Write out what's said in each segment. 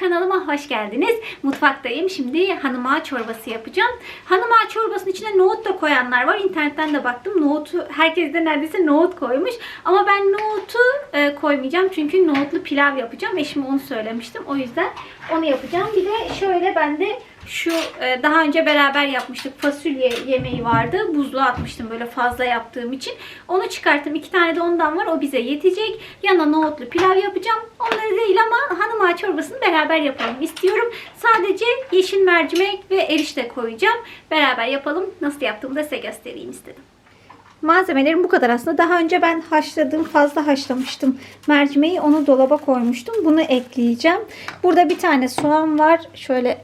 kanalıma hoş geldiniz. Mutfaktayım. Şimdi hanıma çorbası yapacağım. Hanıma çorbasının içine nohut da koyanlar var. İnternetten de baktım. Nohutu herkes de neredeyse nohut koymuş. Ama ben nohutu e, koymayacağım. Çünkü nohutlu pilav yapacağım. Eşime onu söylemiştim. O yüzden onu yapacağım. Bir de şöyle ben de şu e, daha önce beraber yapmıştık fasulye yemeği vardı. Buzluğa atmıştım böyle fazla yaptığım için. Onu çıkarttım. İki tane de ondan var. O bize yetecek. Yana nohutlu pilav yapacağım. Onları değil ama hanım ağa çorbasını beraber yapalım istiyorum. Sadece yeşil mercimek ve erişte koyacağım. Beraber yapalım. Nasıl yaptığımı da size göstereyim istedim. Malzemelerim bu kadar aslında. Daha önce ben haşladım, fazla haşlamıştım mercimeği. Onu dolaba koymuştum. Bunu ekleyeceğim. Burada bir tane soğan var. Şöyle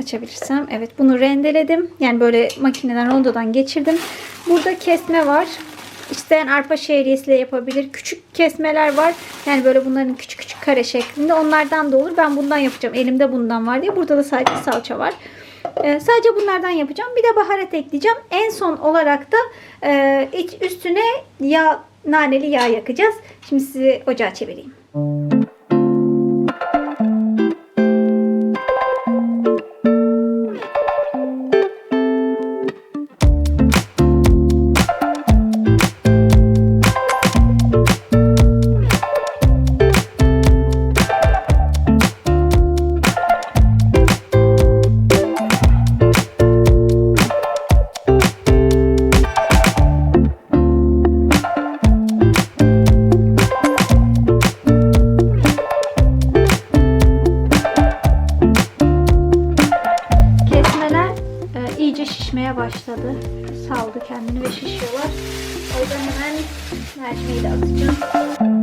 açabilirsem. Evet bunu rendeledim. Yani böyle makineden rondodan geçirdim. Burada kesme var. İsteyen arpa şehriyesiyle yapabilir. Küçük kesmeler var. Yani böyle bunların küçük küçük kare şeklinde. Onlardan da olur. Ben bundan yapacağım. Elimde bundan var diye. Burada da sadece salça var. Ee, sadece bunlardan yapacağım. Bir de baharat ekleyeceğim. En son olarak da e, iç üstüne yağ, naneli yağ yakacağız. Şimdi sizi ocağa çevireyim. Kesmeler Thank you.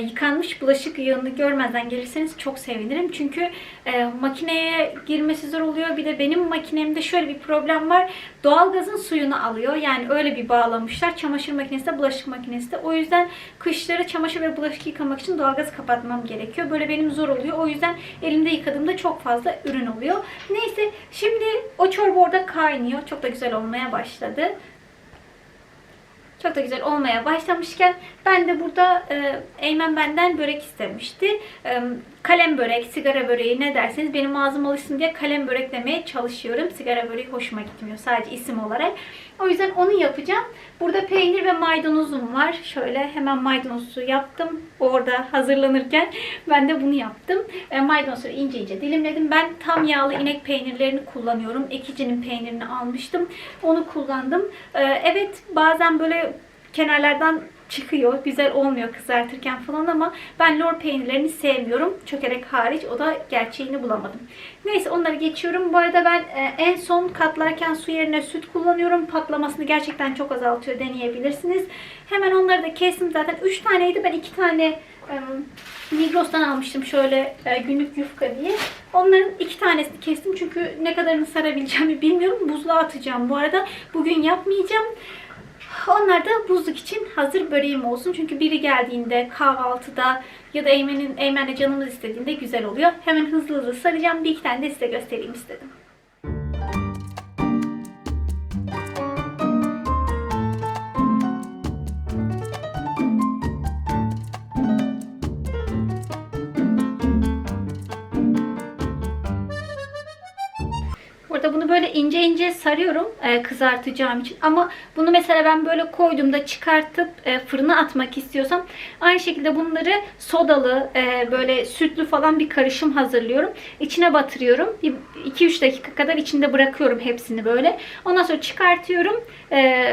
Yıkanmış bulaşık yığını görmezden gelirseniz çok sevinirim. Çünkü e, makineye girmesi zor oluyor. Bir de benim makinemde şöyle bir problem var. Doğalgazın suyunu alıyor. Yani öyle bir bağlamışlar. Çamaşır makinesi de bulaşık makinesi de. O yüzden kışları çamaşır ve bulaşık yıkamak için doğalgazı kapatmam gerekiyor. Böyle benim zor oluyor. O yüzden elimde yıkadığımda çok fazla ürün oluyor. Neyse şimdi o çorba orada kaynıyor. Çok da güzel olmaya başladı. Çok da güzel olmaya başlamışken ben de burada e, Eymen benden börek istemişti. E, kalem börek, sigara böreği ne derseniz benim ağzım alışsın diye kalem börek demeye çalışıyorum. Sigara böreği hoşuma gitmiyor sadece isim olarak. O yüzden onu yapacağım. Burada peynir ve maydanozum var. Şöyle hemen maydanozu yaptım. Orada hazırlanırken ben de bunu yaptım. E, maydanozları ince ince dilimledim. Ben tam yağlı inek peynirlerini kullanıyorum. Ekicinin peynirini almıştım. Onu kullandım. E, evet bazen böyle kenarlardan çıkıyor. Güzel olmuyor kızartırken falan ama ben lor peynirlerini sevmiyorum. Çökerek hariç. O da gerçeğini bulamadım. Neyse onları geçiyorum. Bu arada ben e, en son katlarken su yerine süt kullanıyorum. Patlamasını gerçekten çok azaltıyor. Deneyebilirsiniz. Hemen onları da kestim. Zaten 3 taneydi. Ben 2 tane e, Migros'tan almıştım şöyle e, günlük yufka diye. Onların iki tanesini kestim çünkü ne kadarını sarabileceğimi bilmiyorum. Buzluğa atacağım bu arada. Bugün yapmayacağım. Onlar da buzluk için hazır böreğim olsun. Çünkü biri geldiğinde kahvaltıda ya da Eymen'in Eymen'le canımız istediğinde güzel oluyor. Hemen hızlı hızlı saracağım. Bir iki tane de size göstereyim istedim. Böyle ince ince sarıyorum e, kızartacağım için. Ama bunu mesela ben böyle koyduğumda çıkartıp e, fırına atmak istiyorsam aynı şekilde bunları sodalı, e, böyle sütlü falan bir karışım hazırlıyorum. İçine batırıyorum. 2-3 dakika kadar içinde bırakıyorum hepsini böyle. Ondan sonra çıkartıyorum. E,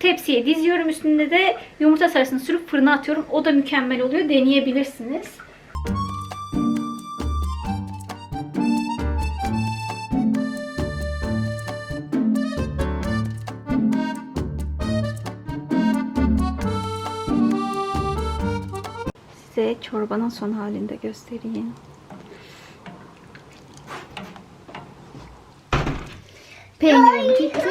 tepsiye diziyorum. Üstünde de yumurta sarısını sürüp fırına atıyorum. O da mükemmel oluyor. Deneyebilirsiniz. Çorbanın son halini de göstereyim. Peynirim bitti.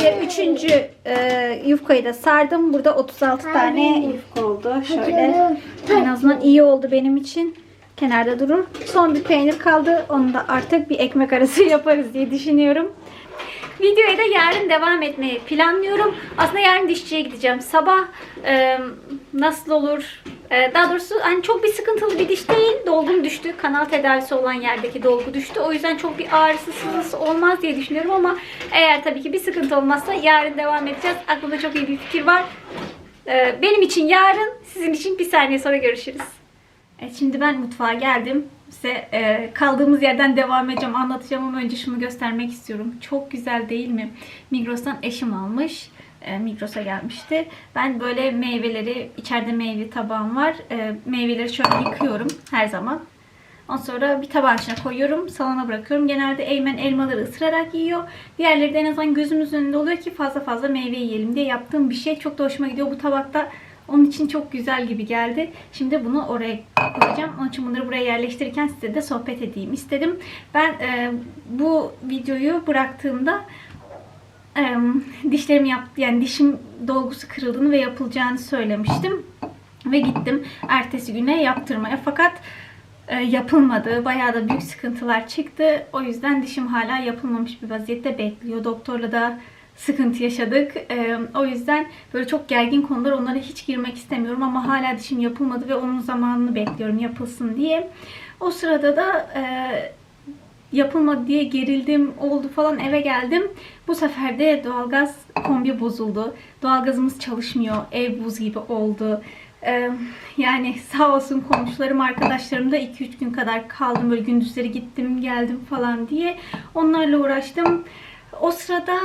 Diğer üçüncü e, yufkayı da sardım. Burada 36 tane yufka oldu. Şöyle en azından iyi oldu benim için. kenarda durur. Son bir peynir kaldı. Onu da artık bir ekmek arası yaparız diye düşünüyorum. Videoya da yarın devam etmeyi planlıyorum. Aslında yarın dişçiye gideceğim. Sabah e, nasıl olur? E, daha doğrusu hani çok bir sıkıntılı bir diş değil. Dolgum düştü. Kanal tedavisi olan yerdeki dolgu düştü. O yüzden çok bir ağrısı sızısı olmaz diye düşünüyorum ama eğer tabii ki bir sıkıntı olmazsa yarın devam edeceğiz. Aklımda çok iyi bir fikir var. E, benim için yarın, sizin için bir saniye sonra görüşürüz. Evet, şimdi ben mutfağa geldim. Size e, kaldığımız yerden devam edeceğim. Anlatacağım ama önce şunu göstermek istiyorum. Çok güzel değil mi? Migros'tan eşim almış. E, Migros'a gelmişti. Ben böyle meyveleri, içeride meyve tabağım var. E, meyveleri şöyle yıkıyorum her zaman. Ondan sonra bir tabağın içine koyuyorum. Salona bırakıyorum. Genelde Eymen elmaları ısırarak yiyor. Diğerleri de en azından gözümüzün önünde oluyor ki fazla fazla meyve yiyelim diye yaptığım bir şey. Çok da hoşuma gidiyor. Bu tabakta onun için çok güzel gibi geldi. Şimdi bunu oraya koyacağım. Onun için bunları buraya yerleştirirken size de sohbet edeyim istedim. Ben e, bu videoyu bıraktığımda dişlerimi yaptı yani dişim dolgusu kırıldığını ve yapılacağını söylemiştim. Ve gittim ertesi güne yaptırmaya. Fakat e, yapılmadı. Bayağı da büyük sıkıntılar çıktı. O yüzden dişim hala yapılmamış bir vaziyette bekliyor. Doktorla da sıkıntı yaşadık. O yüzden böyle çok gergin konular onlara hiç girmek istemiyorum ama hala dişim yapılmadı ve onun zamanını bekliyorum yapılsın diye. O sırada da e, yapılmadı diye gerildim oldu falan eve geldim. Bu sefer de doğalgaz kombi bozuldu. Doğalgazımız çalışmıyor. Ev buz gibi oldu. Ee, yani sağ olsun komşularım, arkadaşlarım da 2-3 gün kadar kaldım. Böyle gündüzleri gittim geldim falan diye. Onlarla uğraştım. O sırada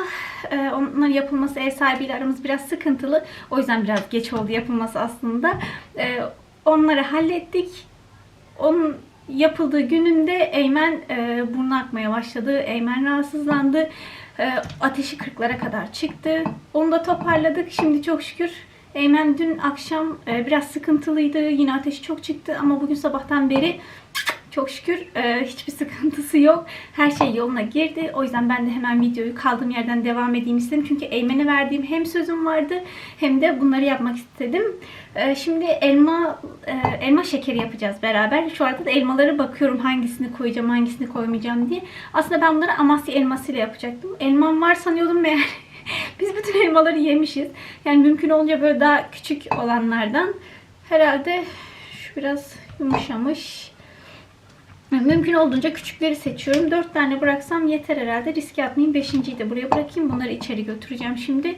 e, onların yapılması ev sahibiyle aramız biraz sıkıntılı. O yüzden biraz geç oldu yapılması aslında. E, onları hallettik. Onun yapıldığı gününde Eymen e, burnu akmaya başladı. Eymen rahatsızlandı. E, ateşi 40'lara kadar çıktı. Onu da toparladık. Şimdi çok şükür Eymen dün akşam e, biraz sıkıntılıydı. Yine ateşi çok çıktı ama bugün sabahtan beri çok şükür e, hiçbir sıkıntısı yok. Her şey yoluna girdi. O yüzden ben de hemen videoyu kaldığım yerden devam edeyim istedim. Çünkü Eymen'e verdiğim hem sözüm vardı hem de bunları yapmak istedim. E, şimdi elma e, elma şekeri yapacağız beraber. Şu arada da elmaları bakıyorum hangisini koyacağım, hangisini koymayacağım diye. Aslında ben bunları Amasya elmasıyla yapacaktım. Elmam var sanıyordum meğer biz bütün elmaları yemişiz. Yani mümkün olunca böyle daha küçük olanlardan. Herhalde şu biraz yumuşamış. Mümkün olduğunca küçükleri seçiyorum. 4 tane bıraksam yeter herhalde. Riske atmayayım. 5.yi de buraya bırakayım. Bunları içeri götüreceğim şimdi.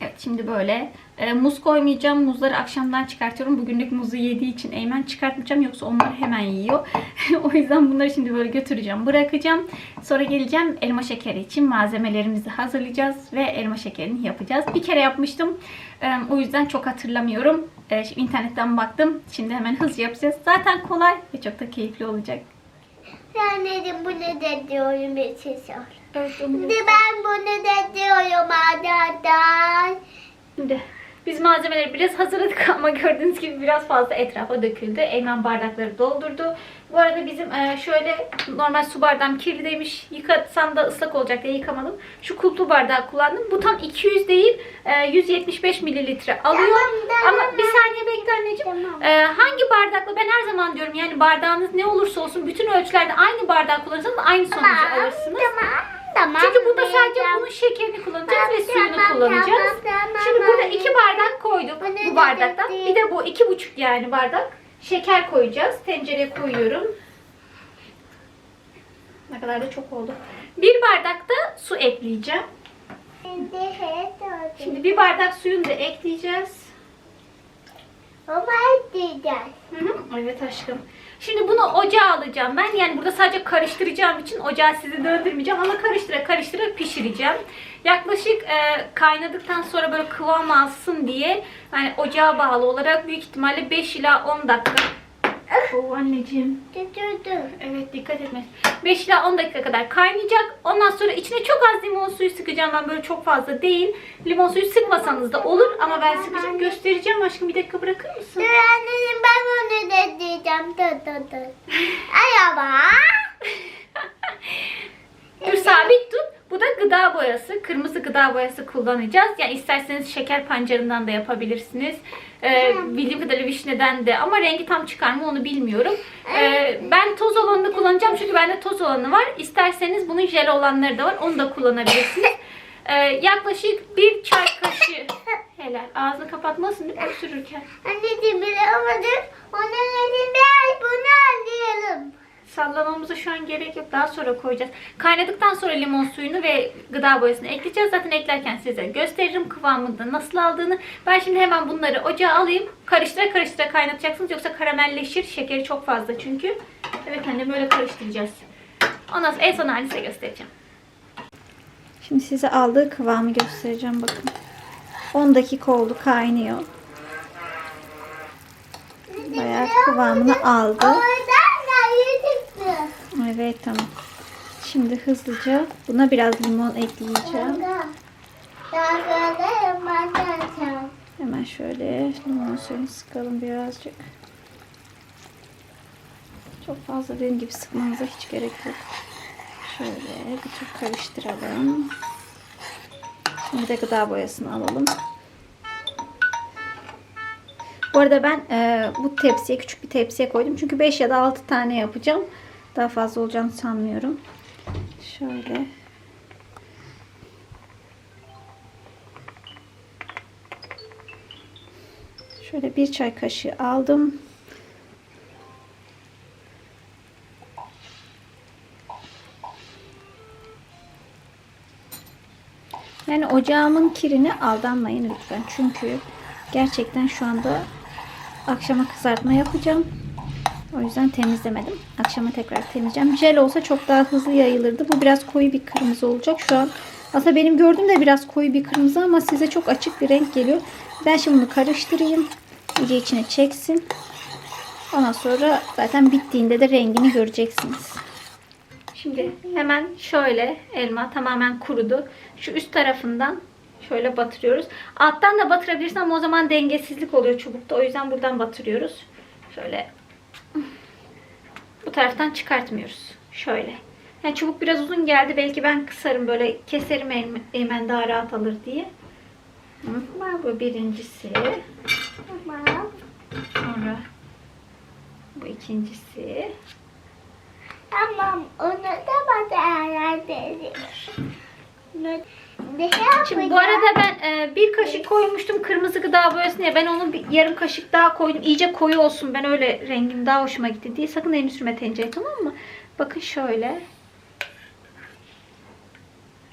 Evet şimdi böyle. E, muz koymayacağım. Muzları akşamdan çıkartıyorum. Bugünlük muzu yediği için Eymen çıkartmayacağım. Yoksa onlar hemen yiyor. o yüzden bunları şimdi böyle götüreceğim. Bırakacağım. Sonra geleceğim elma şekeri için malzemelerimizi hazırlayacağız. Ve elma şekerini yapacağız. Bir kere yapmıştım. E, o yüzden çok hatırlamıyorum. E, şimdi internetten baktım. Şimdi hemen hızlı yapacağız. Zaten kolay ve çok da keyifli olacak. Anneciğim bunu da diyorum bir şey sor. Evet, Şimdi ben bunu da diyorum arkadaşlar. Şimdi biz malzemeleri biraz hazırladık ama gördüğünüz gibi biraz fazla etrafa döküldü. Eymen bardakları doldurdu. Bu arada bizim e, şöyle normal su bardağım kirliymiş. Yıkasam da ıslak olacak diye yıkamadım. Şu kulplu bardağı kullandım. Bu tam 200 değil e, 175 mililitre alıyor. Tamam, tamam. Ama bir saniye bekle anneciğim. Tamam. E, hangi bardakla ben her zaman diyorum yani bardağınız ne olursa olsun bütün ölçülerde aynı bardağı kullanırsanız aynı sonucu alırsınız. Tamam. Tamam. Çünkü burada sadece Tamam. bunun şekerini kullanacağız ve Tamam, suyunu tamam, kullanacağız. tamam, tamam, Şimdi burada tamam. iki bardak koyduk bu da bardaktan. Bir de bu iki buçuk yani bardak. Şeker koyacağız. Tencereye koyuyorum. Ne kadar da çok oldu. Bir bardak da su ekleyeceğim. Şimdi bir bardak suyunu da ekleyeceğiz. Ama diyeceğiz. Hı hı, Evet aşkım. Şimdi bunu ocağa alacağım ben. Yani burada sadece karıştıracağım için ocağı sizi döndürmeyeceğim ama karıştıra karıştıra pişireceğim. Yaklaşık e, kaynadıktan sonra böyle kıvam alsın diye yani ocağa bağlı olarak büyük ihtimalle 5 ila 10 dakika. Oh anneciğim. Dur. Evet dikkat etme. 5 ila 10 dakika kadar kaynayacak. Ondan sonra içine çok az limon suyu sıkacağım ben böyle çok fazla değil. Limon suyu sıkmasanız da olur ama ben sıkacağım. Göstereceğim aşkım bir dakika bırakır mısın? Dur anneciğim ben onu da diyeceğim. Dur dur dur. Araba. Dur sabit tut. Bu da gıda boyası, kırmızı gıda boyası kullanacağız. Yani isterseniz şeker pancarından da yapabilirsiniz. Ee, bildiğim kadarıyla vişneden de ama rengi tam çıkar mı onu bilmiyorum. Ee, ben toz olanını kullanacağım çünkü bende toz olanı var. İsterseniz bunun jel olanları da var. Onu da kullanabilirsiniz. Ee, yaklaşık bir çay kaşığı helal. Ağzını kapatmasın değil mi sürürken? Anneciğim bilemedim. Bunu anlayalım. Sallamamıza şu an gerek yok. Daha sonra koyacağız. Kaynadıktan sonra limon suyunu ve gıda boyasını ekleyeceğiz. Zaten eklerken size gösteririm kıvamını nasıl aldığını. Ben şimdi hemen bunları ocağa alayım. Karıştıra karıştıra kaynatacaksınız. Yoksa karamelleşir. Şekeri çok fazla çünkü. Evet anne böyle karıştıracağız. Ondan sonra en son halini size göstereceğim. Şimdi size aldığı kıvamı göstereceğim bakın. 10 dakika oldu kaynıyor. Bayağı kıvamını aldı. Evet tamam. Şimdi hızlıca buna biraz limon ekleyeceğim. Hemen şöyle limon suyunu sıkalım birazcık. Çok fazla dediğim gibi sıkmanıza hiç gerek yok. Şöyle bir tur karıştıralım. Şimdi de gıda boyasını alalım. Bu arada ben e, bu tepsiye küçük bir tepsiye koydum. Çünkü 5 ya da 6 tane yapacağım. Daha fazla olacağını sanmıyorum. Şöyle. Şöyle bir çay kaşığı aldım. Yani ocağımın kirine aldanmayın lütfen. Çünkü gerçekten şu anda akşama kızartma yapacağım. O yüzden temizlemedim. Akşama tekrar temizleyeceğim. Jel olsa çok daha hızlı yayılırdı. Bu biraz koyu bir kırmızı olacak. Şu an aslında benim gördüğüm de biraz koyu bir kırmızı ama size çok açık bir renk geliyor. Ben şimdi bunu karıştırayım. İyice içine çeksin. Ondan sonra zaten bittiğinde de rengini göreceksiniz. Şimdi hemen şöyle elma tamamen kurudu. Şu üst tarafından şöyle batırıyoruz. Alttan da batırabilirsin ama o zaman dengesizlik oluyor çubukta. O yüzden buradan batırıyoruz. Şöyle bu taraftan çıkartmıyoruz. Şöyle. Yani çubuk biraz uzun geldi. Belki ben kısarım böyle keserim hemen daha rahat alır diye. Hı, Bu birincisi. Sonra bu ikincisi. Tamam. Onu da bana ne Şimdi bu arada ben e, bir kaşık koymuştum kırmızı gıda boyasını ya ben onu bir yarım kaşık daha koydum. İyice koyu olsun ben öyle rengim daha hoşuma gitti diye. Sakın elini sürme tencereye tamam mı? Bakın şöyle.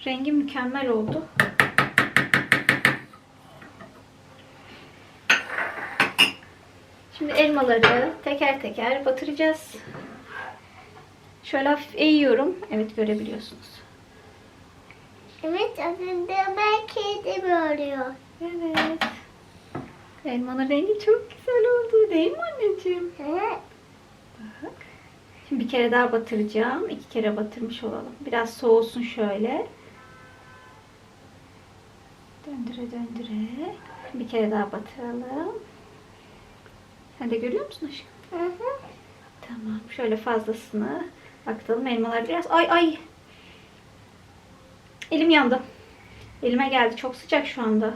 Rengi mükemmel oldu. Şimdi elmaları teker teker batıracağız. Şöyle hafif eğiyorum. Evet görebiliyorsunuz. Evet aslında ben kedim oluyor. Evet. Elmanın rengi çok güzel oldu değil mi anneciğim? Evet. Bak. Şimdi bir kere daha batıracağım. İki kere batırmış olalım. Biraz soğusun şöyle. Döndüre döndüre. Bir kere daha batıralım. Sen de görüyor musun aşkım? Hı hı. Tamam. Şöyle fazlasını aktalım. Elmalar biraz. Ay ay. Elim yandı. Elime geldi. Çok sıcak şu anda.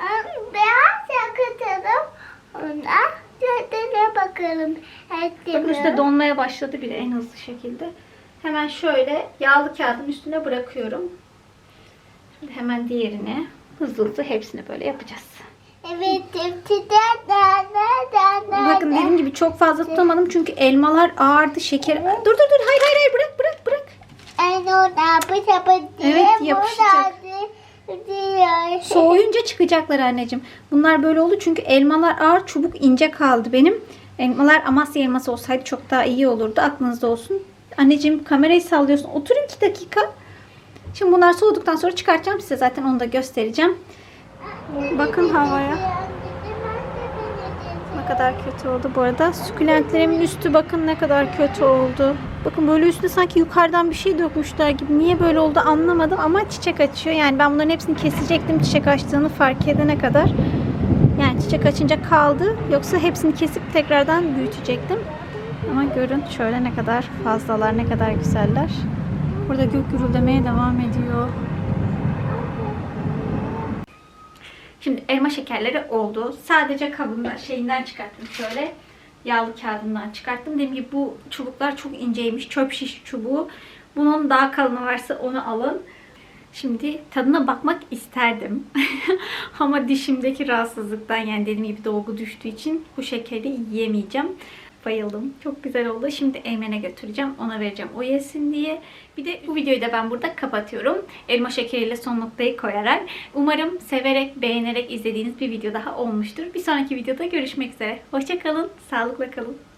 Am- beyaz yakıtalım. Ondan tadına bakalım. Bakın üstte donmaya başladı bile en hızlı şekilde. Hemen şöyle yağlı kağıdın üstüne bırakıyorum. Şimdi hemen diğerini hızlı hızlı hepsini böyle yapacağız. Evet. Bakın dediğim gibi çok fazla tutamadım çünkü elmalar ağırdı, şeker. Dur dur dur hayır hayır hayır bırak bırak bırak. Evet, yapışacak. Soğuyunca çıkacaklar anneciğim. Bunlar böyle oldu çünkü elmalar ağır, çubuk ince kaldı benim. Elmalar Amasya elması olsaydı çok daha iyi olurdu. Aklınızda olsun. Anneciğim kamerayı sallıyorsun. Otur iki dakika. Şimdi bunlar soğuduktan sonra çıkartacağım size. Zaten onu da göstereceğim. Bakın havaya. Ne kadar kötü oldu bu arada. Sukulentlerimin üstü bakın ne kadar kötü oldu. Bakın böyle üstüne sanki yukarıdan bir şey dökmüşler gibi. Niye böyle oldu anlamadım ama çiçek açıyor. Yani ben bunların hepsini kesecektim çiçek açtığını fark edene kadar. Yani çiçek açınca kaldı. Yoksa hepsini kesip tekrardan büyütecektim. Ama görün şöyle ne kadar fazlalar, ne kadar güzeller. Burada gök gürüldemeye devam ediyor. Şimdi elma şekerleri oldu. Sadece kabında şeyinden çıkarttım şöyle. Yağlı kağıdından çıkarttım. Dediğim gibi bu çubuklar çok inceymiş. Çöp şiş çubuğu. Bunun daha kalını varsa onu alın. Şimdi tadına bakmak isterdim. Ama dişimdeki rahatsızlıktan yani dediğim gibi dolgu düştüğü için bu şekeri yiyemeyeceğim. Bayıldım. Çok güzel oldu. Şimdi Eymen'e götüreceğim. Ona vereceğim o yesin diye. Bir de bu videoyu da ben burada kapatıyorum. Elma şekeriyle son noktayı koyarak. Umarım severek, beğenerek izlediğiniz bir video daha olmuştur. Bir sonraki videoda görüşmek üzere. Hoşçakalın. Sağlıkla kalın.